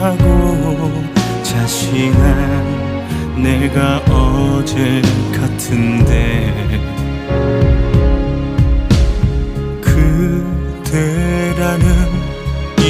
하고 자신한 내가 어제 같은데 그대라는